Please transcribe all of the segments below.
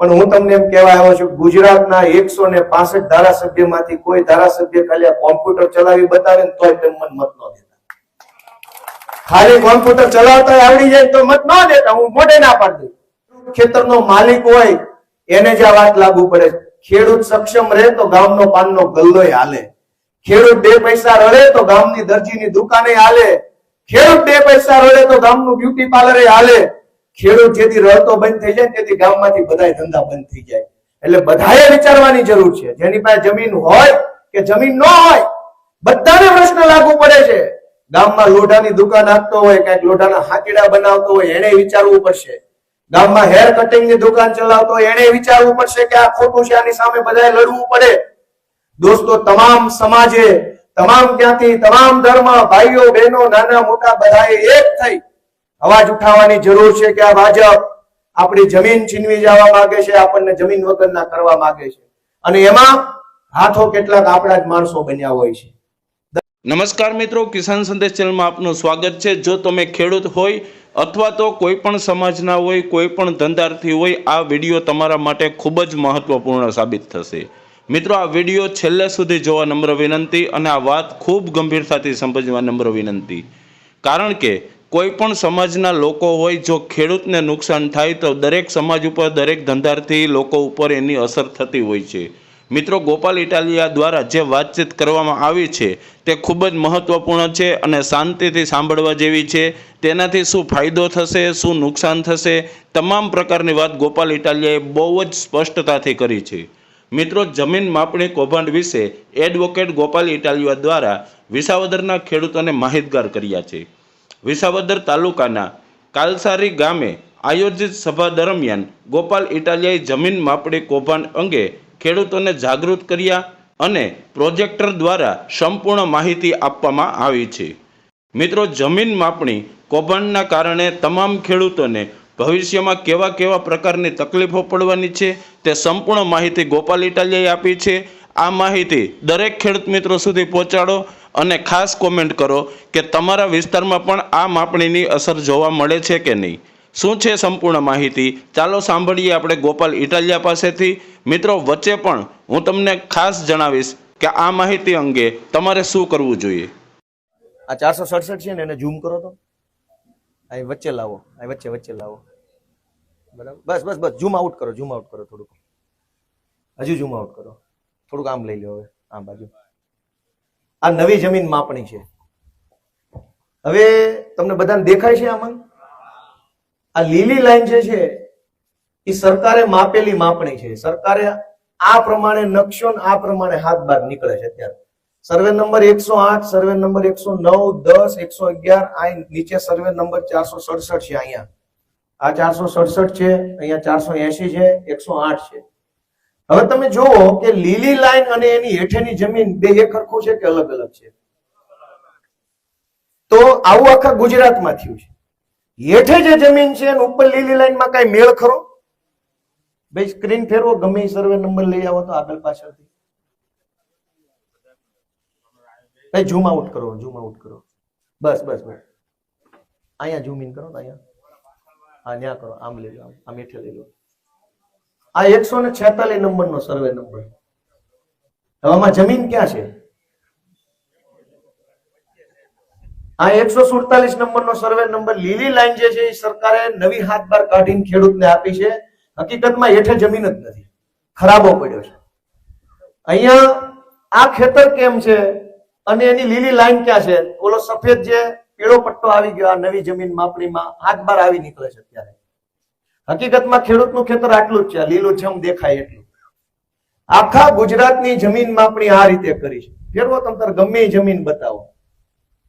પણ હું તમને એમ કહેવા આવ્યો છું, ગુજરાતના એકસો ને પાસઠ ધારાસભ્યમાંથી કોઈ ધારાસભ્ય ખાલી આ કોમ્પ્યુટર ચલાવી બતાવે ને મત ન દેતા. ખાલી કોમ્પ્યુટર ચલાવતા આવડી જાય તો મત ન દેતા, હું મોઢે ના પાડી દઉં. ખેતરનો માલિક હોય, એને જ આ વાત લાગુ પડે ખેડૂત સક્ષમ રહે તો ગામનો પાનનો ગલ્લો હાલે. ખેડૂત બે પૈસા રડે તો ગામની દરજીની દુકાને હાલે. ખેડૂત બે પૈસા રડે તો ગામનું બ્યુટી પાર્લર હાલે. ખેડૂત જેથી રહેતો બંધ થઈ જાય તેથી ગામમાંથી બધા ધંધા બંધ થઈ જાય. એટલે બધાએ વિચારવાની જરૂર છે. જેની પાસે જમીન હોય કે જમીન ન હોય, બધાને પ્રશ્ન લાગુ પડે છે. ગામમાં લોઢાની દુકાન આપતો હોય, કંઈક લોઢાના હાકીડા બનાવતો હોય એને વિચારવું પડશે. ગામમાં હેર કટિંગની દુકાન ચલાવતો હોય એને વિચારવું પડશે કે આ ખોટું છે, આની સામે બધાએ લડવું પડે. દોસ્તો, તમામ સમાજે, તમામ જ્ઞાતિ તમામ ધર્મ, ભાઈઓ, બહેનો, નાના, મોટા, બધાએ એક થઈ અવાજ ઉઠાવવાની જરૂર છે કે આ ભાજપ આપણી જમીન છીનવી જવા માંગે છે, આપણને જમીન વગરના કરવા માંગે છે. અને એમાં હાથો કેટલાક આપણા જ માણસો બન્યા હોય છે. નમસ્કાર મિત્રો, કિસાન સંદેશ ચેનલમાં આપનું સ્વાગત છે. જો તમે ખેડૂત હોય અથવા તો કોઈ પણ સમાજના હોય, કોઈ પણ ધંધાર્થી હોય, આ વીડિયો તમારા માટે ખૂબ જ મહત્વપૂર્ણ સાબિત થશે. મિત્રો, આ વીડિયો છેલ્લે સુધી જોવા નમ્ર વિનંતી અને આ વાત ખૂબ ગંભીરતાથી સમજવા નમ્ર વિનંતી. કારણ કે કોઈ પણ સમાજના લોકો હોય જો ખેડૂતને નુકસાન થાય તો દરેક સમાજ ઉપર, દરેક ધંધાર્થી લોકો ઉપર એની અસર થતી હોય છે. મિત્રો, ગોપાલ ઇટાલિયા દ્વારા જે વાતચીત કરવામાં આવી છે તે ખૂબ જ મહત્ત્વપૂર્ણ છે અને શાંતિથી સાંભળવા જેવી છે. તેનાથી શું ફાયદો થશે, શું નુકસાન થશે, તમામ પ્રકારની વાત ગોપાલ ઇટાલિયાએ બહુ જ સ્પષ્ટતાથી કરી છે. મિત્રો, જમીન માપણી કૌભાંડ વિશે એડવોકેટ ગોપાલ ઇટાલિયા દ્વારા વિસાવદરના ખેડૂતોને માહિતગાર કર્યા છે. વિસાવદર તાલુકાના કાલસારી ગામે આયોજિત સભા દરમિયાન ગોપાલ ઇટાલિયાએ જમીન માપણી કૌભાંડ અંગે ખેડૂતોને જાગૃત કર્યા અને પ્રોજેક્ટર દ્વારા સંપૂર્ણ માહિતી આપવામાં આવી છે. મિત્રો, જમીન માપણી કૌભાંડના કારણે તમામ ખેડૂતોને ભવિષ્યમાં કેવા કેવા પ્રકારની તકલીફો પડવાની છે તે સંપૂર્ણ માહિતી ગોપાલ ઇટાલિયાએ આપી છે. આ માહિતી દરેક ખેડૂત મિત્રો સુધી પહોંચાડો. અને ખાસ કોમેન્ટ કરો કે તમારા વિસ્તારમાં પણ આ માપણીની અસર જોવા મળે છે કે નહીં? શું છે સંપૂર્ણ માહિતી? ચાલો સાંભળીએ આપણે ગોપાલ ઇટાલિયા પાસેથી. મિત્રો, વચ્ચે પણ હું તમને ખાસ જણાવીશ કે આ માહિતી અંગે તમારે શું કરવું જોઈએ? આ ચારસો સડસઠ છે ને, એને ઝૂમ કરો તો. અહીં વચ્ચે લાવો અહીં વચ્ચે વચ્ચે લાવો. બરાબર? બસ બસ બસ ઝૂમ આઉટ કરો ઝૂમ આઉટ કરો થોડુંક. હજુ ઝૂમ આઉટ કરો. થોડુંક આમ લઈ લો હવે, આમ બાજુ. આ નવી જમીન માપણી છે. હવે તમને બધાને દેખાય છે આમાં? આ લીલી લાઈન જે છે, એ સરકારે માપેલી માપણી છે. સરકારે આ પ્રમાણે નકશો આ પ્રમાણે હાથ બાર નીકળે છે અત્યારે. સર્વે નંબર એકસો આઠ, સર્વે નંબર એકસો નવ, દસ, એકસો અગિયાર, આ નીચે સર્વે નંબર ચારસો સડસઠ છે અહીંયા. આ ચારસો સડસઠ છે, અહીંયા ચારસો એસી છે, એકસો આઠ છે. હવે તમે જુઓ કે લીલી લાઈન અને એની હેઠેની જમીન બે એક સરખું છે કે અલગ અલગ છે? તો આવું આખા ગુજરાતમાં થયું છે. હેઠે જે જમીન છે ઉપર લીલી લાઈનમાં કઈ મેળ ખરો? ભાઈ સ્ક્રીન ફેરવો, ગમે સર્વે નંબર લઈ આવો તો આગળ પાછળથી. ભાઈ ઝૂમ આઉટ કરો ઝૂમ આઉટ કરો. બસ બસ બસ. અહીંયા ઝૂમ ઇન કરો અહીંયા. હા, ત્યાં કરો. આમ લઈ લો, આમ. હેઠે લઈ લો. આ એકસો ને છેતાલીસ નંબર નો સર્વે નંબર. હવે આમાં જમીન ક્યાં છે? આ એકસો સુડતાલીસ નંબર નો સર્વે નંબર લીલી લાઈન જે છે એ સરકારે નવી હાથ બાર કાઢીને ખેડૂતને આપી છે. હકીકતમાં હેઠે જમીન જ નથી. ખરાબો પડ્યો છે. અહીંયા આ ખેતર કેમ છે? અને એની લીલી લાઈન ક્યાં છે? ઓલો સફેદ જે પીળો પટ્ટો આવી ગયો, આ નવી જમીન માપણીમાં હાથ બાર આવી નીકળે છે અત્યારે. હકીકતમાં ખેડૂતનું ખેતર આટલું જ છે લીલું છમ દેખાય એટલું. આખા ગુજરાતની જમીન માપણી આ રીતે કરી છે. ફેરવો તમ ગમે જમીન બતાવો.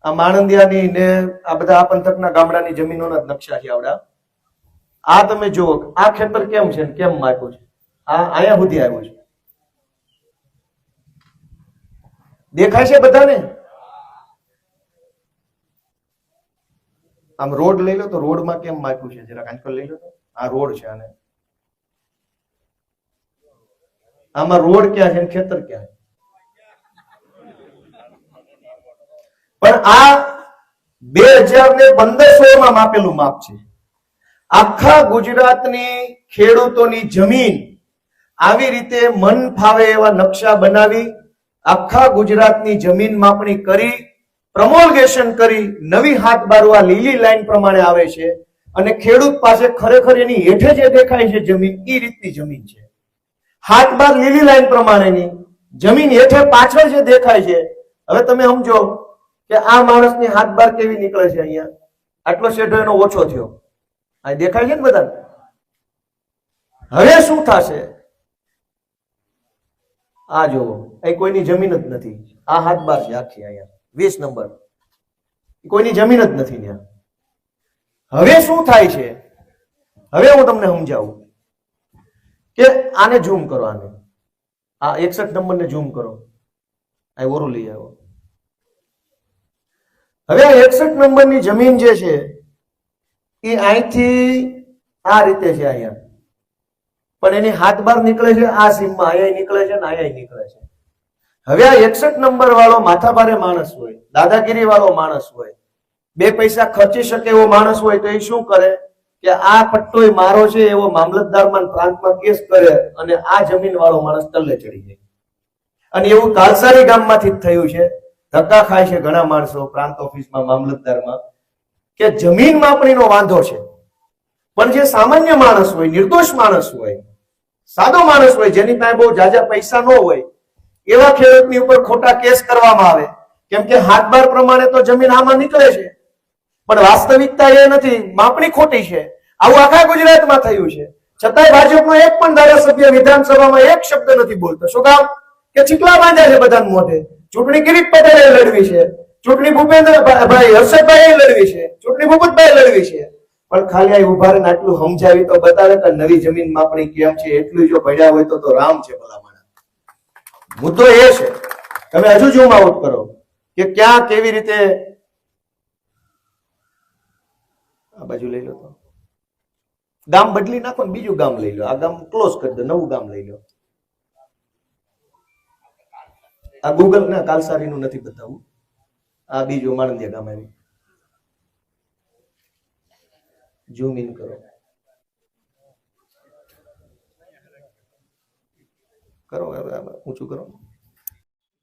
આ માણંદિયાની ને આ બધા આ પંથકના ગામડાની જમીનોના નકશા છે આવડા. આ તમે જુઓ આ ખેતર કેમ છે કેમ માપ્યું છે? આ અહીંયા સુધી આવ્યું છે. દેખાય છે બધાને? આમ રોડ લઈ લો તો રોડમાં કેમ માપ્યું છે? જરા આંકલ લઈ લો તો. આ રોડ છે અને આમાં રોડ ક્યાં છે ખેતર ક્યાં પણ આ બે હજાર ને પંદરસો માં માપેલું માપ છે. આખા ગુજરાતની ખેડૂતોની જમીન આવી રીતે મન ફાવે એવા નકશા બનાવી, આખા ગુજરાતની જમીન માપણી કરી, પ્રમોલગેશન કરી, નવી હાથ બારવા લીલી લાઈન પ્રમાણે આવે છે. અને ખેડૂત પાસે ખરેખર એની હેઠે જે દેખાય છે જમીન એ રીતની જમીન છે. હાથ બાર લીલી લાઈન પ્રમાણેની, જમીન હેઠે પાછળ જે દેખાય છે, હવે તમે સમજો કે આ માણસની હાથ બાર કેવી નીકળે છે અહીંયા? આટલો શેઢો એનો ઓછો થયો. આ દેખાય છે ને બધા હવે શું થશે? આ જુઓ, એ કોઈની જમીન જ નથી. આ હાથ બાર છે આખી અહીંયા. વીસ નંબર. કોઈની જમીન જ નથી ત્યાં. હવે શું થાય છે? હવે હું તમને સમજાવું કે આને ઝૂમ કરો આને આ એકસઠ નંબર ને ઝૂમ કરો. આ ઓરું લઈ આવો. હવે આ એકસઠ નંબરની જમીન જે છે, એ અહીંથી આ રીતે છે અહીંયા. પણ એની હાથ બાર નીકળે છે, આ સીમમાં અહીંયા નીકળે છે ને અહીંયા નીકળે છે. હવે આ એકસઠ નંબર વાળો માથાભારે માણસ હોય, દાદાગીરી વાળો માણસ હોય બે પૈસા ખર્ચી શકે એવો માણસ હોય તો એ શું કરે? કે આ પટ્ટો મારો છે એવો મામલતદારમાં પ્રાંતમાં કેસ કરે અને આ જમીન વાળો માણસ તલ્લે ચડી જાય. અને એવું કાલસારી ગામમાંથી જ થયું છે. ધક્કા ખાય છે ઘણા માણસો પ્રાંત ઓફિસમાં, મામલતદારમાં, કે જમીન માપણીનો વાંધો છે. પણ જે સામાન્ય માણસ હોય, નિર્દોષ માણસ હોય, સાદો માણસ હોય, જેની પાસે બહુ જાજા પૈસા ન હોય, એવા ખેડૂતની ઉપર ખોટા કેસ કરવામાં આવે. કેમ કે હાથ બાર પ્રમાણે તો જમીન આમાં નીકળે છે. પણ વાસ્તવિકતા એ નથી, માપણી ખોટી છે. આવું આખા ગુજરાતમાં થયું છે. છતાંય ભાજપનો એક પણ ધારાસભ્ય વિધાનસભામાં એક શબ્દ નથી બોલતો. શું કામ? કે ચીકલા બાંધ્યા છે બધાને મોઢે. ચૂંટણી કિરીટ પટેલે લડવી છે. ચૂંટણી ભૂપેન્દ્ર ભાઈ હર્ષદભાઈ લડવી છે. ચૂંટણી ભૂપતભાઈ લડવી છે. પણ ખાલી આ ઊભા રહીને આટલું સમજાવી તો બતાવે કે નવી જમીન માપણી કેમ છે? એટલું જો ભણ્યા હોય તો તો રામ છે ભલામણ. મુદ્દો એ છે. તમે હજુ ઝૂમ આઉટ કરો કે ક્યાં કેવી રીતે આ બાજુ લઈ લો તો. ગામ બદલી નાખો ને બીજું ગામ લઈ લો. આ ગામ ક્લોઝ કરી દો, નવું ગામ લઈ લો. આ ગૂગલ ના કાલસારી નું નથી બતાવવું. આ બીજું માણંદિયા ગામ આવ્યું ઝૂમ ઇન કરો. કરો ઊંચું કરો.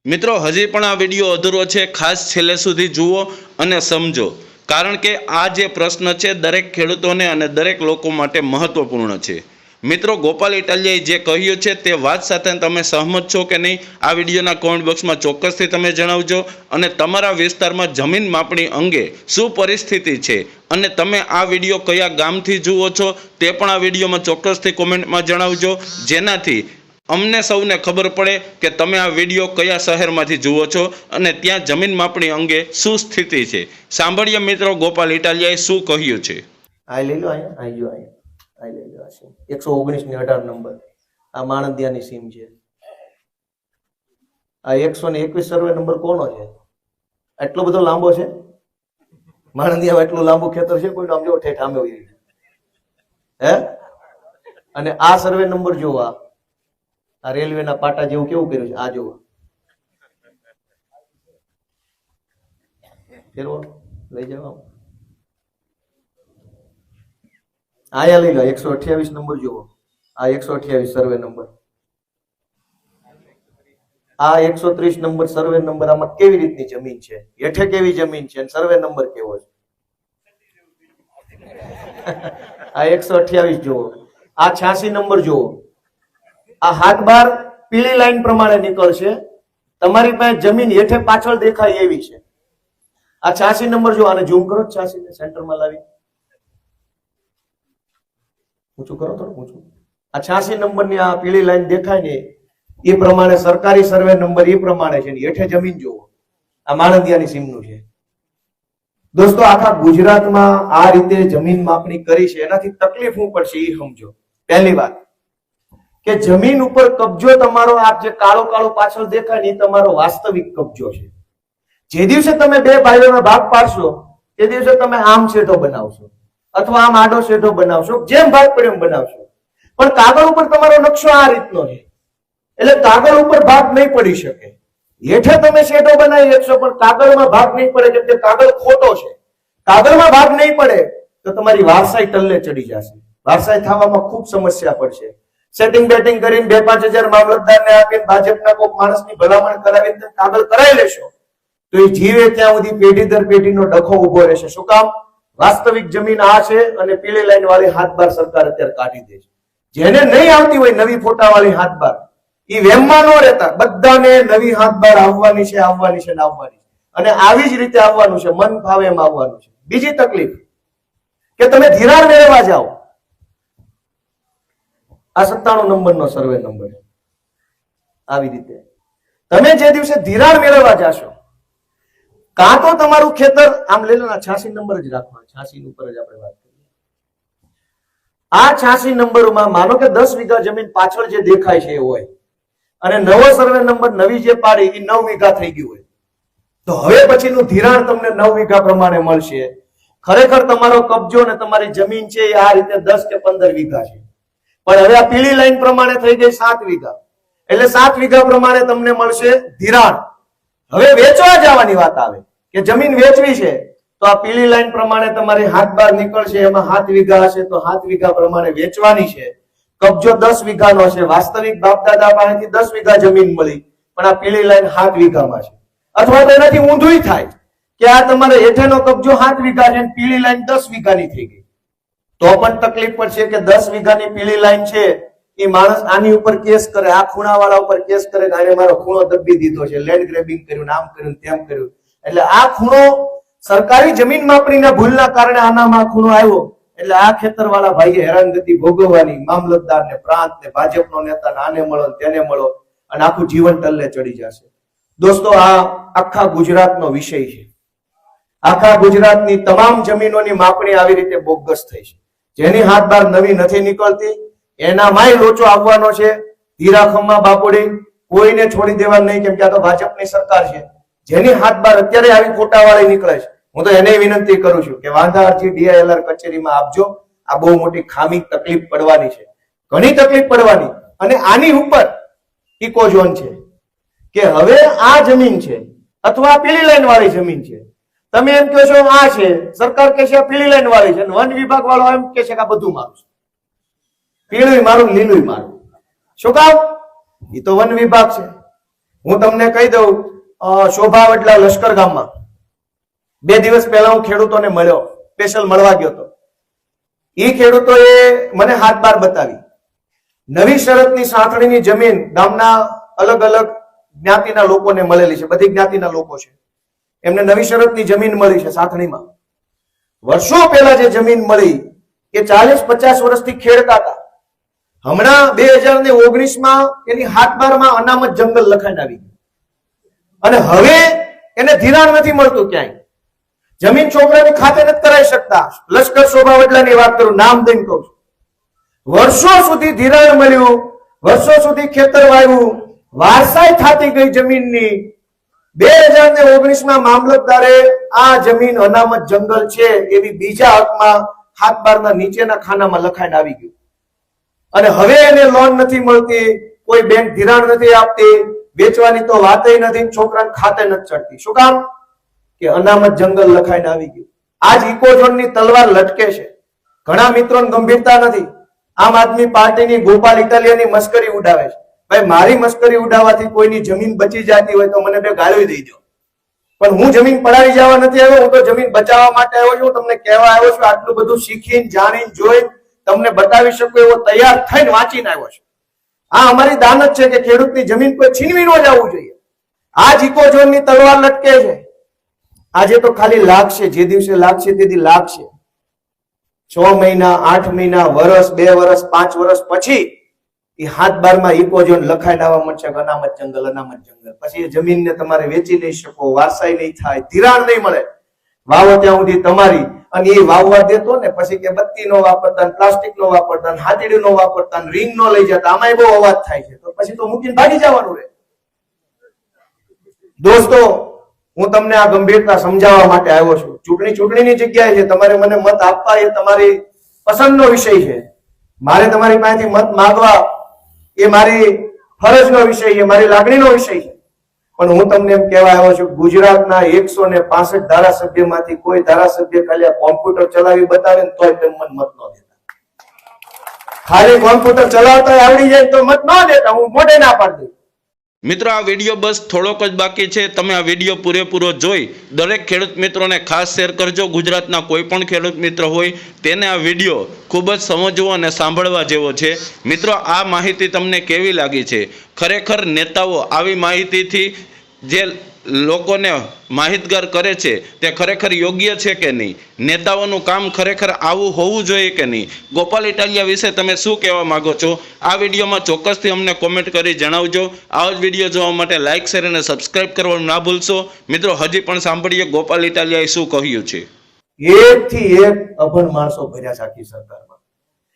મિત્રો, હજી પણ આ વીડિયો અધૂરો છે. ખાસ છેલ્લે સુધી જુઓ અને સમજો. કારણ કે આ જે પ્રશ્ન છે દરેક ખેડૂતોને અને દરેક લોકો માટે મહત્વપૂર્ણ છે. મિત્રો, ગોપાલ ઇટાલિયાએ જે કહ્યું છે તે વાત સાથે તમે સહમત છો કે નહીં, આ વિડીયોના કોમેન્ટ બોક્સમાં ચોક્કસથી તમે જણાવજો અને તમારા વિસ્તારમાં જમીન માપણી અંગે શું પરિસ્થિતિ છે અને તમે આ વીડિયો કયા ગામથી જુઓ છો તે પણ આ વિડીયોમાં ચોક્કસથી કોમેન્ટમાં જણાવજો. જેનાથી અમને સૌને ખબર પડે કે તમે આ વીડિયો કયા શહેરમાંથી જુઓ છો અને ત્યાં જમીન માપણી અંગે શું સ્થિતિ છે. સાંભળીએ મિત્રો ગોપાલ ઇટાલિયાએ શું કહ્યું છે. આ લઈ લો અહીંયા આ જો અહીંયા આ લઈ લો એકસો ઓગણીસ ને અઢાર નંબર. આ માણંદિયાની સીમ છે. આ એકસો ને એકવીસ સર્વે નંબર કોનો છે? એટલો બધો લાંબો છે? માણંદિયા એટલું લાંબુ ખેતર છે? કોઈ આમ જો ઠેઠ આમે હે? અને આ સર્વે નંબર જો આ રેલવેના પાટા જેવું કેવું કર્યું છે? આ જુઓ. લઈ જાવ. આયા લઈ લો એકસો અઠ્યાવીસ નંબર જુઓ. આ એકસો અઠ્યાવીસ સર્વે નંબર આ એકસો ત્રીસ નંબર સર્વે નંબર આમાં કેવી રીતની જમીન છે? હેઠે કેવી જમીન છે? સર્વે નંબર કેવો છે? આ એકસો અઠ્યાવીસ જુઓ. આ છ્યાસી નંબર જુઓ. આ હાથ બાર પીળી લાઈન પ્રમાણે નીકળશે. તમારી પાસે જમીન હેઠે પાછળ દેખાય એવી છે. આ છ્યાસી નંબર જો આને ઝૂમ કરો છ્યાસી ને સેન્ટરમાં લાવી. ઊંચું કરો થોડું, ઊંચું. આ છ્યાસી નંબરની આ પીળી લાઈન દેખાય ને, એ પ્રમાણે સરકારી સર્વે નંબર એ પ્રમાણે છે હેઠે જમીન જુઓ. આ માણંદિયાની સીમનું છે. દોસ્તો, આખા ગુજરાતમાં આ રીતે જમીન માપણી કરી છે. એનાથી તકલીફ હું પડશે એ સમજો. પહેલી વાત. કે જમીન ઉપર કબજો તમારો આપ જે કાળો કાળો પાછળ દેખાય ને તમારો વાસ્તવિક કબજો છે. જે દિવસે તમે બે ભાઈઓનો ભાગ પાડશો, તે દિવસે તમે આમ શેઠો બનાવશો અથવા આમ આડો શેઠો બનાવશો, જેમ ભાગ પડે એમ બનાવશો. પણ કાગળ ઉપર તમારો નકશો આ રીતનો છે. એટલે કાગળ ઉપર ભાગ નહીં પડી શકે. હેઠે તમે શેઠો બનાવી શકશો, પણ કાગળમાં ભાગ નહીં પડે કેમ કે કાગળ ખોટો છે. કાગળમાં ભાગ નહીં પડે તો તમારી વારસાઈ તલ્લે ચડી જશે. વારસાઈ થવામાં ખૂબ સમસ્યા પડશે. સેટિંગ બેટિંગ કરીને બે, પાંચ હજાર મામલતદારને આપીને ભાજપના કોઈ માણસની ભલામણ કરાવીને કાગળ કરાવી લેશો, તો એ જીવે ત્યાં સુધી પેઢી દર પેઢીનો ડખો ઊભો રહેશે. શું કામ? વાસ્તવિક જમીન આ છે અને પીળી લાઈન વાળી હાથબાર સરકાર અત્યારે કાઢી દે છે. જેને નહીં આવતી હોય નવી ફોટા વાળી હાથબાર એ વેમમાં ન રહેતા, બધાને નવી હાથબાર આવવાની છે આવવાની છે ને આવવાની અને આવી જ રીતે આવવાનું છે, મન ફાવે એમ આવવાનું છે. બીજી તકલીફ કે તમે ધિરાણ મેળવવા જાઓ. આ સત્તાણું નંબરનો સર્વે નંબર. આવી રીતે. તમે જે દિવસે ધિરાણ મેળવવા જાશો, કાં તો તમારું ખેતર, આમ લઈ લો ને છ્યાસી નંબર જ રાખવા છ્યાસી ઉપર જ આપણે વાત કરીએ. આ છ્યાસી નંબરમાં માનો કે દસ વીઘા જમીન પાછળ જે દેખાય છે એ હોય, અને નવો સર્વે નંબર નવી જે પાડી એ નવ વીઘા થઈ ગયું હોય. તો હવે પછીનું ધિરાણ તમને નવ વીઘા પ્રમાણે મળશે. ખરેખર તમારો કબજો ને તમારી જમીન છે એ આ રીતે દસ કે પંદર વીઘા છે. પણ હવે આ પીળી લાઈન પ્રમાણે થઈ ગઈ સાત વીઘા. એટલે સાત વીઘા પ્રમાણે તમને મળશે ધિરાણ. હવે વેચવા જવાની વાત આવે. કે જમીન વેચવી છે, તો આ પીળી લાઈન પ્રમાણે તમારી હાથ બાર નીકળશે, એમાં હાથ વીઘા હશે, તો હાથ વીઘા પ્રમાણે વેચવાની છે. કબજો દસ વીઘાનો છે. વાસ્તવિક બાપ દાદા પાસેથી દસ વીઘા જમીન મળી, પણ આ પીળી લાઈન હાથ વીઘામાં છે. અથવા તો એનાથી ઊંધું થાય કે આ તમારે હેઠેનો કબજો હાથ વીઘા છે પીળી લાઈન દસ વીઘાની થઈ ગઈ. તો પણ તકલીફ પડશે કે દસ વીઘાની પીળી લાઈન છે એ માણસ આની ઉપર કેસ કરે, આ ખૂણાવાળા ઉપર કેસ કરે કે મારો ખૂણો દબી દીધો છે લેન્ડ ગ્રેબિંગ કર્યું ને આમ કર્યું તેમ કર્યું. એટલે આ ખૂણો સરકારી જમીન માપણીના ભૂલના કારણે આનામાં ખૂણો આવ્યો. એટલે આ ખેતરવાળા ભાઈએ હેરાનગતિ ભોગવવાની, મામલતદાર ને પ્રાંત ને ભાજપનો નેતા આને મળો તેને મળો અને આખું જીવન ટલ્લે ચડી જશે. દોસ્તો, આ આખા ગુજરાતનો વિષય છે. આખા ગુજરાતની તમામ જમીનોની માપણી આવી રીતે બોગસ થઈ છે. જેની હાથ બાર નવી નથી નીકળતી એનામાંય લોચો આવવાનો છે. ધીરા ખમ્મા બાપુડી, કોઈને છોડી દેવા નહીં, કેમ કે આ તો ભાજપની સરકાર છે. જેની હાથ બાર અત્યારે આવી ફોટાવાળી નીકળે છે. હું તો એને વિનંતી કરું છું કે વાંધા અરજી ડીઆઈએલઆર કચેરીમાં આપજો. આ બહુ મોટી ખામી તકલીફ પડવાની છે. ઘણી તકલીફ પડવાની. અને આની ઉપર ઇકોઝોન છે કે હવે આ જમીન છે, અથવા પેલી લાઈન વાળી જમીન છે તમે એમ કહો છો, આ છે. સરકાર કે છે પીળી લાઈન વાળી છે. વન વિભાગ વાળો એમ કે છે કે, આ બધું મારું છે. પીળું મારું લીલું મારું. શું કામ? એ તો વન વિભાગ છે. હું તમને કહી દઉં શોભા વડલા લશ્કર ગામમાં બે દિવસ પહેલા હું ખેડૂતોને મળ્યો સ્પેશિયલ મળવા ગયો હતો. એ ખેડૂતોએ મને હાથ બાર બતાવી. નવી શરતની સાંથણીની જમીન ગામના અલગ અલગ જ્ઞાતિના લોકોને મળેલી છે. બધી જ્ઞાતિના લોકો છે. એમને નવી શરતની જમીન મળી છે સાથણીમાં. વર્ષો પહેલા જે જમીન મળી, એ ચાલીસ પચાસ વર્ષથી ખેડતા હતા. હમણાં બે હજાર ને ઓગણીસમાં એની હાથબારમાં અનામત જંગલ લખાઈને આવી અને હવે એને ધિરાણ નથી મળતું ક્યાંય. જમીન છોકરાની ખાતે નથી કરાવી શકતા. લશ્કર શોભા વડલાની વાત કરું, નામ દઈને કહું વર્ષો સુધી ધિરાણ મળ્યું, વર્ષો સુધી ખેતર વાવ્યું, વારસાઈ થતી ગઈ જમીનની બે હજાર ને ઓગણીસમાં મામલતદારે આ જમીન અનામત જંગલ છે એવી બીજા હકમાં હાથબારના નીચેના ખાનામાં લખાઈને આવી ગયું. અને હવે એને લોન નથી મળતી, કોઈ બેંક ધિરાણ નથી આપતી, વેચવાની તો વાતય નથી, છોકરાને ખાતે નથી ચડતી. શું કામ? કે અનામત જંગલ લખાઈને આવી ગયું. આજ ઇકોઝોનની તલવાર લટકે છે. ઘણા મિત્રોને ગંભીરતા નથી. આમ આદમી પાર્ટીની ગોપાલ ઇટાલિયાની મસ્કરી ઉડાવે છે. ભાઈ, મારી મસ્કરી ઉડાવવાથી કોઈની જમીન બચી જતી હોય તો મને બે ગાળવી દઈ દો પણ હું જમીન પડાવી જવા નથી આવ્યો, હું તો જમીન બચાવવા માટે આવ્યો છું તમને કહેવા આવ્યો છું, આટલું બધું શીખીને, જાણીને જોઈ તમને બતાવી શકું એવો તૈયાર થઈને વાંચીને આવ્યો છું. આ અમારી દાનત છે કે ખેડૂતની જમીન કોઈ છીનવી ન જવું જોઈએ. આ જ ઇકોઝોનની તલવાર લટકે છે. આજે તો ખાલી લાગશે, જે દિવસે લાગશે તેથી લાગશે. છ મહિના, આઠ મહિના, વર્ષ, બે વર્ષ, પાંચ વર્ષ પછી એ હાથ બારમાં ઇકોઝોન લખાઈને આવવા મળશે અનામત જંગલ અનામત જંગલ. પછી જમીનને તમારે વેચી નહીં શકો, વારસાઈ નહીં થાય, ધિરાણ નહીં મળે. વાવો ત્યાં સુધી તમારી, અને એ વાવવા દેતો ને પછી કે બત્તી નો વાપરતા પ્લાસ્ટિક નો વાપરતા હાથીડી નો વાપરતા રીંગ નો લઈ જતા આમાં બહુ અવાજ થાય છે. તો પછી તો મૂકીને ભાગી જવાનું રે દોસ્તો, હું તમને આ ગંભીરતા સમજાવવા માટે આવ્યો છું. ચૂંટણી ચૂંટણીની જગ્યાએ છે તમારે મને મત આપવા, એ તમારી પસંદનો વિષય છે. મારે તમારી પાસેથી મત માંગવા એ મારી ફરજનો વિષય છે મારી લાગણીનો વિષય છે. પણ હું તમને એમ કહેવા આવ્યો છું, ગુજરાતના એકસો ને પાસઠ ધારાસભ્યમાંથી કોઈ ધારાસભ્ય ખાલી કોમ્પ્યુટર ચલાવી બતાવે ને તોય તમે મને મત ન દેતા. ખાલી કોમ્પ્યુટર ચલાવતા આવડી જાય તો મત ન દેતા, હું મોઢે ના પાડી દઉં. મિત્રો, આ વીડિયો બસ થોડોક જ બાકી છે. તમે આ વીડિયો પૂરેપૂરો જોઈ દરેક ખેડૂત મિત્રોને ખાસ શેર કરજો. ગુજરાતના કોઈ પણ ખેડૂત મિત્ર હોય તેને આ વીડિયો ખૂબ જ સમજવો અને સાંભળવા જેવો છે. મિત્રો, આ માહિતી તમને કેવી લાગી છે? ખરેખર નેતાઓ આવી માહિતીથી જે લોકોને માહિતગાર કરે છે તે ખરેખર યોગ્ય છે કે નહીં? નેતાઓનું કામ ખરેખર આવું હોવું જોઈએ કે નહીં? ગોપાલ ઇટાલિયા વિશે તમે શું કહેવા માગો છો? આ વિડીયોમાં ચોક્કસથી અમને કોમેન્ટ કરી જણાવજો. આવો જ વીડિયો જોવા માટે લાઇક શેર અને સબસ્ક્રાઇબ કરવાનું ના ભૂલશો. મિત્રો, હજી પણ સાંભળીએ ગોપાલ ઇટાલિયાએ શું કહ્યું છે. એક થી એક અભણ માણસો ભર્યા છે સરકારમાં.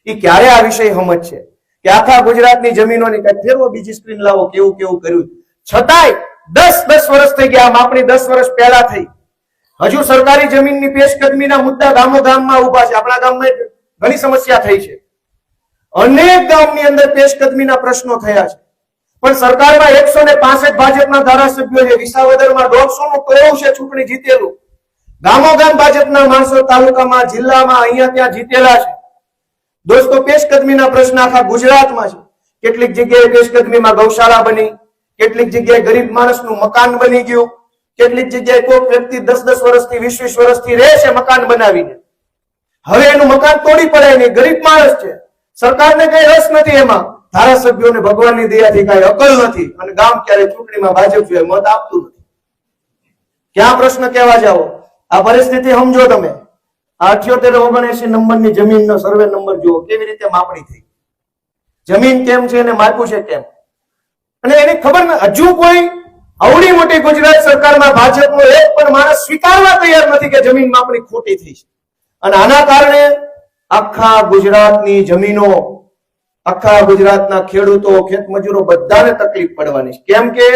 એ ક્યારે આ વિષય સમજ છે કે આખા ગુજરાતની જમીનોની કઈ ફેરવો, બીજી સ્ક્રીન લાવો, કેવું કેવું કર્યું? છતાંય દસ દસ વર્ષ થઈ ગયા માપણી દસ વર્ષ પહેલા થઈ. હજુ સરકારી જમીનની પેશકદમીના મુદ્દા ગામો ગામમાં ઊભા છે. આપણા ગામમાં ઘણી સમસ્યા થઈ છે. અનેક ગામની અંદર પેશકદમીના પ્રશ્નો થયા છે. પણ સરકારમાં એકસો ને પાસઠ ભાજપના ધારાસભ્યો છે. વિસાવદરમાં દોઢસો નું કયો છે ચૂંટણી જીતેલું. ગામો ગામ ભાજપના માણસો તાલુકામાં, જિલ્લામાં અહીંયા ત્યાં જીતેલા છે. દોસ્તો, પેશકદમીના પ્રશ્ન આખા ગુજરાતમાં છે. કેટલીક જગ્યાએ પેશકદમીમાં ગૌશાળા બની. કેટલીક જગ્યાએ ગરીબ માણસનું મકાન બની ગયું. કેટલીક જગ્યાએ કોઈક વ્યક્તિ દસ દસ વર્ષથી, વીસ વીસ વર્ષથી રહે છે મકાન બનાવીને. હવે એનું મકાન તોડી પડે નહીં ગરીબ માણસ છે. સરકારને કઈ રસ નથી એમાં. ધારાસભ્યોને ભગવાનની દયાથી કઈ અકલ નથી. અને ગામ ક્યારે ચૂંટણીમાં ભાજપ મત આપતું નથી. ક્યાં પ્રશ્ન કહેવા જાઓ? આ પરિસ્થિતિ સમજો તમે. અઠ્યોતેર ઓગણએસી નંબરની જમીનનો સર્વે નંબર જુઓ. કેવી રીતે માપણી થઈ? જમીન કેમ છે એને માપ્યું છે કેમ? અને એની ખબર ન, હજુ કોઈ આવડી મોટી ગુજરાત સરકારમાં ભાજપનો એક પણ માણસ સ્વીકારવા તૈયાર નથી કે જમીન માપણી ખોટી થઈ છે. અને આના કારણે આખા ગુજરાતની જમીનો, આખા ગુજરાતના ખેડૂતો, ખેતમજૂરો બધાને તકલીફ પડવાની છે. કેમ કે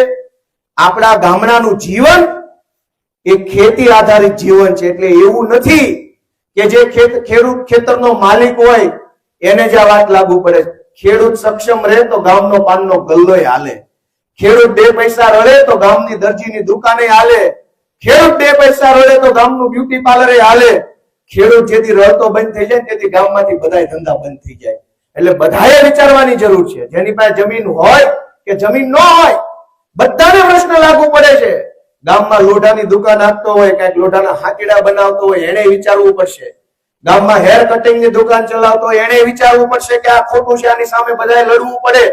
આપણા ગામડાનું જીવન એ ખેતી આધારિત જીવન છે, એટલે એવું નથી કે જે ખેડૂત ખેતરનો માલિક હોય એને જ આ વાત લાગુ પડે. ખેડૂત સક્ષમ રહે તો ગામનો પાનનો ગલ્લો હાલે. ખેડૂત બે પૈસા રડે તો ગામની દરજીની દુકાને હાલે. ખેડૂત બે પૈસા રડે તો ગામનું બ્યુટી પાર્લરે હાલે. ખેડૂત જેથી રડતો બંધ થઈ જાય તેથી ગામમાંથી બધા ધંધા બંધ થઈ જાય. એટલે બધાએ વિચારવાની જરૂર છે. જેની પાસે જમીન હોય કે જમીન ન હોય, બધાને પ્રશ્ન લાગુ પડે છે. ગામમાં લોઢાની દુકાન આપતો હોય, કંઈક લોઢાના હાકીડા બનાવતો હોય એને વિચારવું પડશે. ગામમાં હેર કટિંગની દુકાન ચલાવતો એને વિચારવું પડશે કે આ ખોટું છે, આની સામે બધાએ લડવું પડે.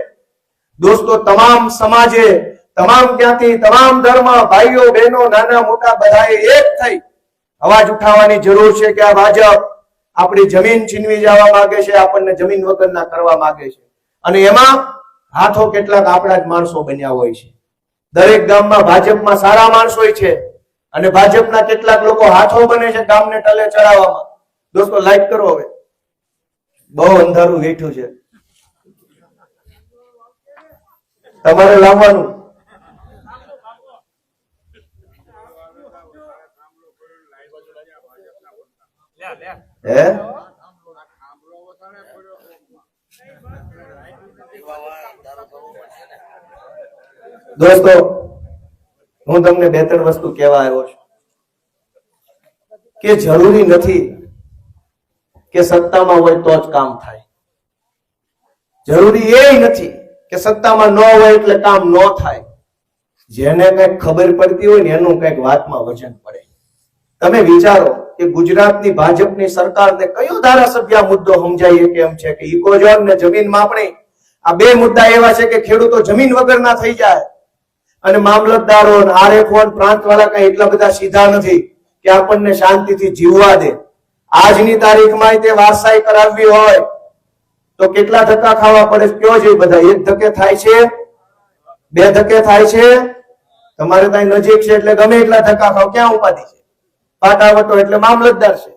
દોસ્તો, તમામ સમાજે, તમામ જ્ઞાતિ, તમામ ધર્મ, ભાઈઓ, બહેનો, નાના, મોટા, બધાએ એક થઈ અવાજ ઉઠાવવાની જરૂર છે કે આ ભાજપ આપણી જમીન છીનવી જવા માંગે છે, આપણને જમીન વગરના કરવા માંગે છે. અને એમાં હાથો કેટલાક આપણા જ માણસો બન્યા હોય છે. દરેક ગામમાં ભાજપમાં સારા માણસો છે. અને ભાજપના કેટલાક લોકો હાથો બને છે ગામને ટલે ચડાવવામાં. દોસ્તો લાઈક કરો હવે. બહુ અંધારું વેઠું છે. તમારે લાવવાનું? દોસ્તો, હું તમને બે ત્રણ વસ્તુ કહેવા આવ્યો છું. કે જરૂરી નથી કે સત્તામાં હોય તો જ કામ થાય. જરૂરી એ નથી કે સત્તામાં ન હોય એટલે કામ ન થાય. જેને કંઈક ખબર પડતી હોય ને એનું કંઈક વાતમાં વજન પડે. તમે વિચારો કે ગુજરાતની ભાજપની સરકારને કયો ધારાસભ્ય મુદ્દો સમજાય કેમ છે કે ઇકોઝોન ને જમીન માપણી? આ બે મુદ્દા એવા છે કે ખેડૂતો જમીન વગર ના થઈ જાય. અને મામલતદારો આરએફઓ પ્રાંત વાળા કઈ એટલા બધા સીધા નથી કે આપણને શાંતિથી જીવવા દે. આજની તારીખમાં તે વારસાઈ કરાવવી હોય તો કેટલા ધક્કા ખાવા પડે? કયો છે બધા? એક ધક્કે થાય છે? બે ધક્કે થાય છે? તમારે ત્યાં નજીક છે એટલે ગમે એટલા ધક્કા ખાવ. ક્યાં ઉપાધિ છે? પાટાવટો એટલે મામલતદાર છે.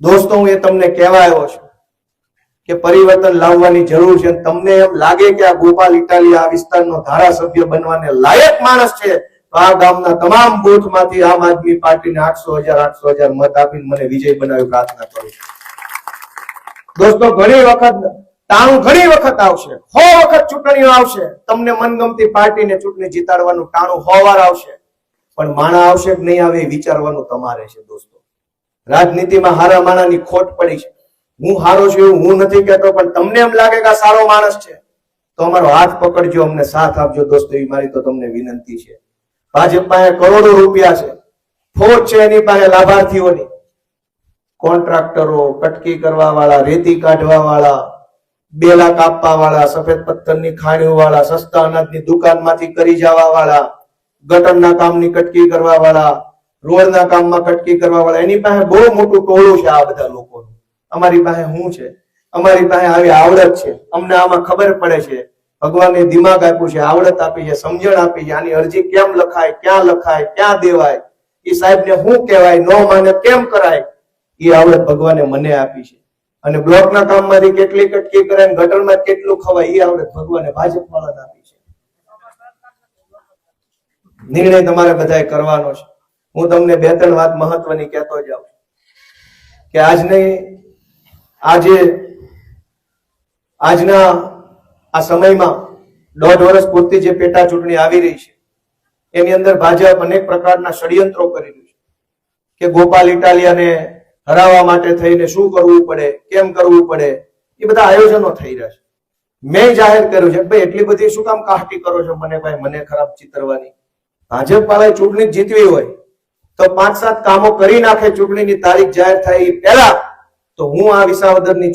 દોસ્તો, હું એ તમને કહેવા આવ્યો છું કે પરિવર્તન લાવવાની જરૂર છે તમને એમ લાગે કે આ ગોપાલ ઇટાલી આ વિસ્તારનો ધારાસભ્ય બનવાને લાયક માણસ છે આ ગામના તમામ ચૂંટણી જીતાડવાનું ટાણું સો આવશે. પણ માણા આવશે કે નહીં આવે વિચારવાનું તમારે છે, દોસ્તો. રાજનીતિમાં હારા માણાની ખોટ પડી છે. હું હારો છું એવું હું નથી કહેતો, પણ તમને એમ લાગે કે સારો માણસ છે. તો અમારો હાથ પકડજો, અમને સાથ આપજો, દોસ્તો. એ મારી તો તમને વિનંતી છે. ભાજપ પાસે કરોડો રૂપિયા છે. ફોજ છે એની પાસે લાભાર્થીઓની. કોન્ટ્રાક્ટરો, કટકી કરવા વાળા રેતી કાઢવા વાળા બેલા કાપવા વાળા સફેદ પથ્થરની ખાણીઓ વાળા સસ્તા અનાજની દુકાનમાંથી કરી જવા વાળા ગટરના કામની કટકી કરવા વાળા રોડના કામમાં કટકી કરવા વાળા એની પાસે બહુ મોટું ટોળું છે આ બધા લોકોનું. અમારી પાસે શું છે? અમારી પાસે આવી આવડત છે. અમને આમાં ખબર પડે છે ભગવાને દિમાગ આપ્યું છે, આવડત આપી છે, સમજણ આપી છે, આની અરજી કેમ લખાય, ક્યાં લખાય, ક્યાં દેવાય એ સાહેબને શું કહેવાય, ન માને કેમ કરાય એ આવડત ભગવાને મને આપી છે. અને બ્લોકના કામમાંથી કેટલી કટકી કરે ગટરમાં કેટલું ખવાય એ આવડત ભગવાને ભાજપ વાળાને આપી છે. નિર્ણય તમારે બધાએ કરવાનો છે. હું તમને બે ત્રણ વાત મહત્વની કહેતો જાઉં કે આજની, આજે, આજના આ સમયમાં દોઢ વર્ષ પૂરતી જે પેટા ચૂંટણી આવી રહી છે, એની અંદર ભાજપ અનેક પ્રકારના ષડયંત્રો કરી રહ્યું છે કે ગોપાલ ઇટાલિયાને હરાવવા માટે થઈને શું કરવું પડે, કેમ કરવું પડે, એ બધા આયોજનો થઈ રહ્યા છે. મેં જાહેર કર્યું છે ભાઈ એટલી બધી શું કામ કાહટી કરો છો? મને ભાઈ, મને ખરાબ ચિતરવાની. ભાજપ વાળાએ ચૂંટણી જીતવી હોય તો પાંચ સાત કામો કરી નાખે ચૂંટણીની તારીખ જાહેર થાય એ પહેલા તો હું આ વિસાવદરની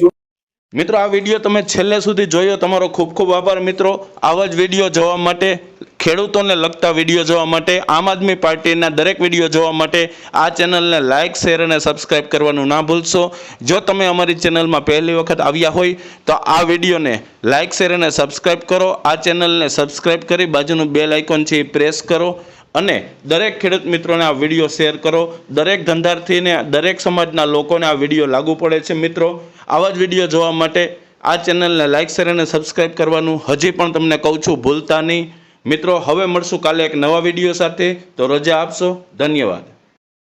મિત્રો, આ વીડિયો તમે છેલ્લે સુધી જોયો. તમારો ખૂબ ખૂબ આભાર મિત્રો. આવા જ વીડિયો જોવા માટે, ખેડૂતોને લગતા વીડિયો જોવા માટે, આમ આદમી પાર્ટીના દરેક વીડિયો જોવા માટે આ ચેનલને લાઇક શેર અને સબસ્ક્રાઇબ કરવાનું ના ભૂલશો. જો તમે અમારી ચેનલમાં પહેલી વખત આવ્યા હોય, તો આ વિડીયોને લાઇક શેર અને સબસ્ક્રાઇબ કરો. આ ચેનલને સબસ્ક્રાઇબ કરી બાજુનું બેલ આઇકોન છે એ પ્રેસ કરો. અને દરેક ખેડૂત મિત્રોને આ વીડિયો શેર કરો. દરેક ધંધાર્થીને, દરેક સમાજના લોકોને આ વીડિયો લાગુ પડે છે મિત્રો. આવા જ વીડિયો જોવા માટે આ ચેનલને લાઇક શેર અને સબસ્ક્રાઇબ કરવાનું હજી પણ તમને કહું છું ભૂલતા નહીં. મિત્રો, હવે મળશું કાલે એક નવા વીડિયો સાથે. તો રજા આપશો. ધન્યવાદ.